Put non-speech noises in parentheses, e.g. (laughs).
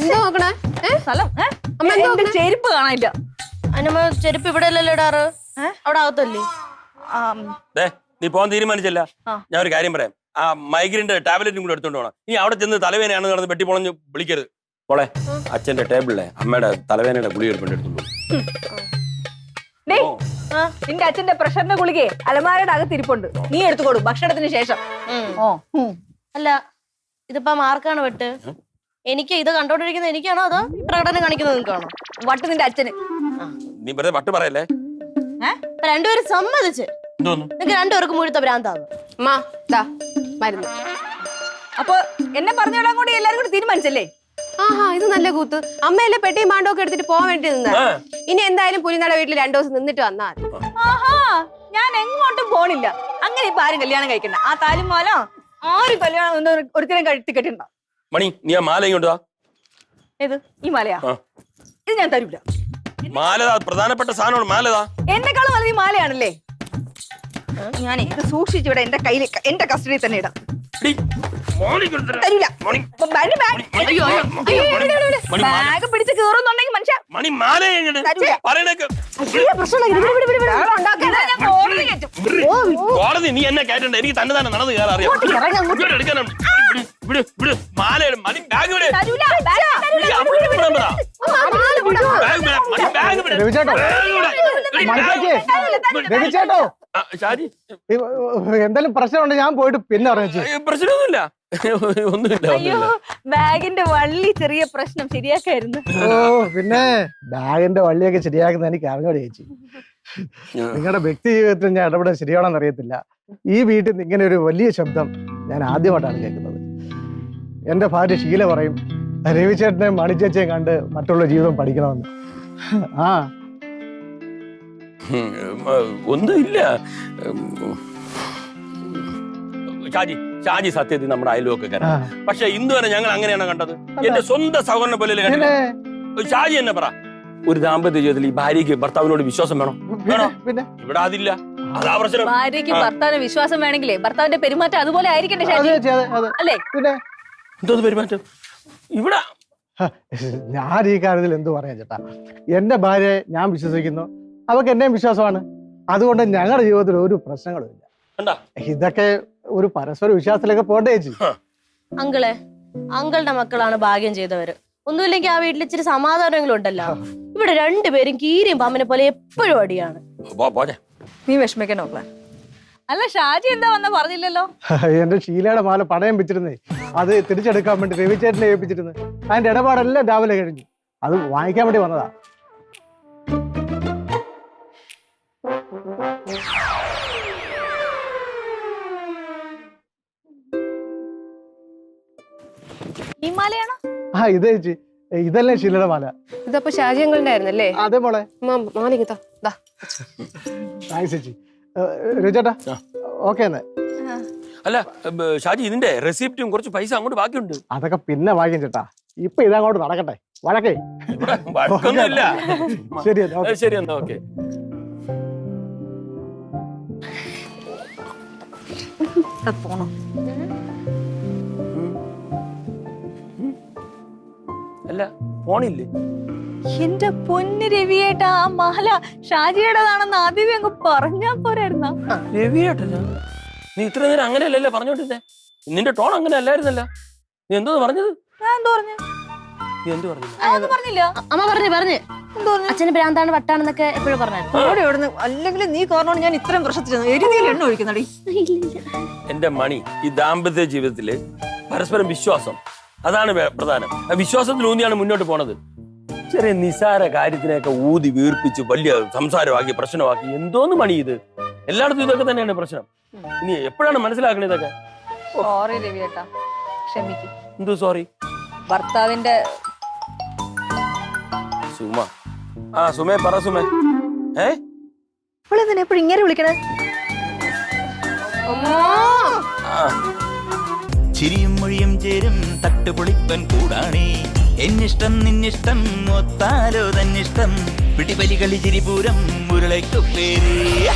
എന്താ നോക്കണേ? ഏ? സ്ഥലം ഏ? അമ്മ എന്താ എന്റെ നോക്കണേ? ചെരുപ്പ് കാണാനില്ല. അനുമ ചെരുപ്പ് ഇവിടെ അല്ലല്ലോ ഇടാറ് അവിടെ ആവത്തല്ലേ ആം, ദേ നീ പോകാൻ തീരുമാനിച്ചല്ല. ആ. ഞാൻ ഒരു കാര്യം പറയാം. ആ മൈഗ്രിന്റെ ടാബ്ലറ്റും കൂടെ എടുത്തോണ്ട് പോകണം നീ അവിടെ ചെന്ന് തലവേനയാണെന്ന് നടന്ന് വെട്ടി പൊളഞ്ഞ് വിളിക്കരുത്. പോളെ അച്ഛന്റെ ടേബിളിലെ അമ്മയുടെ തലവേനയുടെ ഗുളിക എടുപ്പുണ്ട് എടുത്തോണ്ട് പോ. ഡേയ്, ഓ. ആ, നിന്റെ അച്ഛന്റെ പ്രഷറിന്റെ ഗുളികയെ അലമാരയുടെ അകത്ത് ഇരിപ്പുണ്ട് നീ എടുത്തുകൊടു ഭക്ഷണത്തിന് ശേഷം. ഓ. ഉം. അല്ല ഇതിപ്പോ മാർക്കാണ് വെട്ട്? എനിക്ക് ഇത് കണ്ടോണ്ടിരിക്കുന്നത് എനിക്കാണോ അതോ ഈ പ്രകടനം കാണിക്കുന്നത് നിങ്ങൾക്കാണോ? വട്ട് നിന്റെ അച്ഛന്. നീ വെറുതെ വട്ട് പറയല്ലേ? അപ്പൊ രണ്ടുപേരും സമ്മതിച്ച്. എന്തോന്നു? രണ്ടുപേർക്ക് രണ്ടുപേർക്കും മുഴുത്ത ഭ്രാന്താന്ന്. അമ്മ ദാ മരുന്ന്. അപ്പൊ എന്നെ പറഞ്ഞു വിടാൻ കൂടി എല്ലാരും കൂടി തീരുമാനിച്ചല്ലേ? ആഹാ ഇത് നല്ല കൂത്ത്. അമ്മയല്ലേ പെട്ടിയും മാണ്ടൊക്കെ എടുത്തിട്ട് പോകാൻ വേണ്ടി നിന്നാ? ആ. ഇനി എന്തായാലും പുലിനട വീട്ടിൽ രണ്ടു ദിവസം നിന്നിട്ട് വന്നാൽ ആഹാ ഞാൻ എങ്ങോട്ടും പോണില്ല. അങ്ങനെ ഇപ്പൊ ആരും കല്യാണം കഴിക്കണ്ട. ആ താലും മോലോ ആരും കല്യാണം ഒന്നും ഒരുത്തരം കഴുത്തി കെട്ടിണ്ടോ മണി നീ ആ മാല ഇങ്ങോട്ട് ഏത്? ഈ മാലയാ? ഇത് ഞാൻ തരൂല. മാലതാ പ്രധാനപ്പെട്ട സാധനമാണ് മാലതാ എന്നെക്കാളും വലുത് ഈ മാലയാണല്ലേ? ഞാൻ ഇത് സൂക്ഷിച്ചിവിടെ എന്റെ കയ്യിൽ എന്റെ കസ്റ്റഡിയിൽ തന്നെ ഇടാം. തരൂല. Bag bag. മണി, മാല. ഉണ്ടാക്കരുത്. ഞാൻ കോടതി കയറ്റും. കോടതി നീ എന്നെ കേട്ടണ്ട എനിക്ക് തന്നെ തന്നെ നടന്ന് കയറാൻ അറിയാം. ഇങ്ങോട്ട് എടുക്കാനാണ്. വിട്. ഇവിടെ ഇട്. മണി ബാഗ് ഇവിടെ തരൂല, ബാഗ് തരൂല. എടീ, അവിടെ ഇടാൻ പറ. ബാഗ് വിട്. മണി ബാഗ് വിട്. രവിചേട്ടോ. ബാഗ് വിട്. എടീ, മണിക്കാച്ചി തരൂല, തരൂല. രവിചേട്ടോ ആ, ഷാജി എന്തെങ്കിലും പ്രശ്നമുണ്ട് ഞാൻ പോയിട്ട് പിന്നെ അറിയിച്ചു ഏ, പ്രശ്നമൊന്നുമില്ല ഒന്നുമില്ല അയ്യോ ഒന്നുമില്ല ബാഗിന്റെ വള്ളി ചെറിയ പ്രശ്നം ശരിയാക്കായിരുന്നു ഓ പിന്നെ ബാഗിന്റെ വള്ളിയൊക്കെ ശരിയാക്കുന്ന എനിക്ക് അറിഞ്ഞോട് ചേച്ചി നിങ്ങളുടെ വ്യക്തി ജീവിതത്തിൽ ഞാൻ ഇടപെടാൻ ശരിയാണെന്ന് അറിയത്തില്ല ഈ വീട്ടിൽ നിന്ന് ഇങ്ങനെ ഒരു വലിയ ശബ്ദം ഞാൻ ആദ്യമായിട്ടാണ് കേൾക്കുന്നത് എന്റെ ഭാര്യ ശീല പറയും രവിചേട്ടനെയും മണിച്ചേച്ചയും കണ്ട് മറ്റുള്ള ജീവിതം പഠിക്കണമെന്ന്. ആ. ഒന്നുമില്ല. ചാജി ഷാജി ഷാജി സത്യത്തിൽ നമ്മുടെ അയൽവക്കക്കാരൻ ആ. പക്ഷെ ഇന്ന് വരെ ഞങ്ങൾ അങ്ങനെയാണ് കണ്ടത്. എന്റെ സ്വന്തം സഹോദരനെ പോലെ ചാജി ഷാജി എന്നെ പറ. ഒരു ദാമ്പത്യ ജീവിതത്തിൽ ഈ ഭാര്യയ്ക്ക് ഭർത്താവിനോട് വിശ്വാസം വേണം? വേണോ? പിന്നെ ഇവിടെ അതില്ല. ഭാര്യയ്ക്ക് ഭർത്താവിന് വിശ്വാസം വേണമെങ്കിലേ ഭർത്താവിന്റെ പെരുമാറ്റം അതുപോലെ ആയിരിക്കണ്ടേ ഷാജി? അല്ലേ? പിന്നെ? എന്തോന്ന് പെരുമാറ്റം? ഇവിടെ ഞാൻ ഈ കാര്യത്തിൽ എന്തു പറയാ ചേട്ടാ? എന്റെ ഭാര്യയെ ഞാൻ വിശ്വസിക്കുന്നു. അവർക്ക് എന്നെയും വിശ്വാസമാണ്. അതുകൊണ്ട് ഞങ്ങളുടെ ജീവിതത്തിൽ ഒരു പ്രശ്നങ്ങളും ഇല്ല. ഇതൊക്കെ ഒരു പരസ്പര വിശ്വാസത്തിലൊക്കെ പോണ്ടേ ചേച്ചി? അങ്കിളെ അങ്കിളുടെ മക്കളാണ് ഭാഗ്യം ചെയ്തവര്. ഒന്നുമില്ലെങ്കിൽ ആ വീട്ടിൽ ഇച്ചിരി സമാധാനങ്ങളും ഉണ്ടല്ലോ. ഇവിടെ രണ്ടുപേരും കീരിയും പാമ്പിനെ പോലെ എപ്പോഴും അടിയാണ്. നീ വിഷമിക്കണോ അല്ല ഷാജി എന്താ വന്ന പറഞ്ഞില്ലല്ലോ? എന്റെ ഷീലയുടെ മാല പണയം വെച്ചിരുന്നേ. അത് തിരിച്ചെടുക്കാൻ വേണ്ടി രവിചേട്ടനെ ഏൽപ്പിച്ചിരുന്നു. അതിന്റെ ഇടപാടെല്ലാം രാവിലെ കഴിഞ്ഞു. അത് വാങ്ങിക്കാൻ വേണ്ടി വന്നതാ. ഈ മാലയാണോ? ആ ഇത് ചേച്ചി. ഇതല്ലേ ശീലയുടെ മാല. ഇതപ്പോ ഷാജിയങ്ങളുടെ ആയിരുന്നല്ലേ? അതേ മോളെ. മാലികത്താ ദാ. താങ്ക്സ് ചേച്ചി. രവിചേട്ടാ ആ. ഓക്കെ എന്നാ. അല്ല ഷാജി ഇതിന്റെ റെസിപ്റ്റും കുറച്ച് പൈസ അങ്ങോട്ട് ബാക്കിയുണ്ട്. അതൊക്കെ പിന്നെ വാങ്ങിക്കും ചേട്ടാ. ഇപ്പൊ ഇതങ്ങോട്ട് നടക്കട്ടെ. വഴക്കേ. വഴക്കൊന്നുമില്ല. (laughs) ശരി എന്നാ ഓക്കെ. ഏ, ശരി എന്നാ ഓക്കെ. പോണോ. അല്ല പോണില്ലേ എന്റെ പൊന്ന് രവിയേട്ടാ ആ മാല ഷാജിയുടേതാണെന്ന് ആദ്യമേ അങ്ങ് പറഞ്ഞാ പോരായിരുന്ന? രവിയേട്ടനാ? നീ ഇത്ര നേരം അങ്ങനെയല്ലല്ലേ പറഞ്ഞോണ്ടിരുന്നേ. നിന്റെ ടോൺ അങ്ങനെ അല്ലായിരുന്നല്ല. നീ എന്തോ പറഞ്ഞത്? ഞാൻ എന്തോ പറഞ്ഞു? നീ എന്ത് പറഞ്ഞു? അതൊന്നും പറഞ്ഞില്ല. അമ്മ പറഞ്ഞു പറഞ്ഞു. അച്ഛന് ഭ്രാന്താണ് വട്ടാണെന്നൊക്കെ എപ്പോഴും അല്ലെങ്കിൽ നീ കാരണമാണ് ഞാൻ ഇത്രയും പ്രശ്നത്തിൽ എരുതിയിൽ എണ്ണ ഒഴിക്കുന്നടി. എന്റെ മണി ഈ ദാമ്പത്യ ജീവിതത്തിൽ പരസ്പരം വിശ്വാസം അതാണ് പ്രധാനം. ആ വിശ്വാസത്തിൽ ഊന്നിയാണ് മുന്നോട്ട് പോണത്. ചെറിയ നിസാര കാര്യത്തിനെയൊക്കെ ഊതി വീർപ്പിച്ച് വലിയ സംസാരമാക്കി പ്രശ്നമാക്കി എന്തോന്ന് മണി ഇത്? എല്ലായിടത്തും ഇതൊക്കെ തന്നെയാണ് പ്രശ്നം. ഇനി എപ്പോഴാണ് മനസ്സിലാക്കണേ ഇതൊക്കെ? സോറി രവിയേട്ടാ ക്ഷമിക്കും. എന്തോ സോറി ഭർത്താവിന്റെ സുമ. ആ സുമേ പറ സുമേ. ഏ? അവളെന്തിനാ എപ്പോഴും ഇങ്ങനെ വിളിക്കണേ? ആ. ചിരിയും മൊഴിയും ചേരും തട്ടുപൊളിപ്പൻ കൂടാണേ. എന്നിഷ്ടം നിന്നിഷ്ടം ഒത്താലോ തന്നിഷ്ടം. പിടിപലി കളി ചിരിപൂരം മുരളയ്ക്കു പേരേ.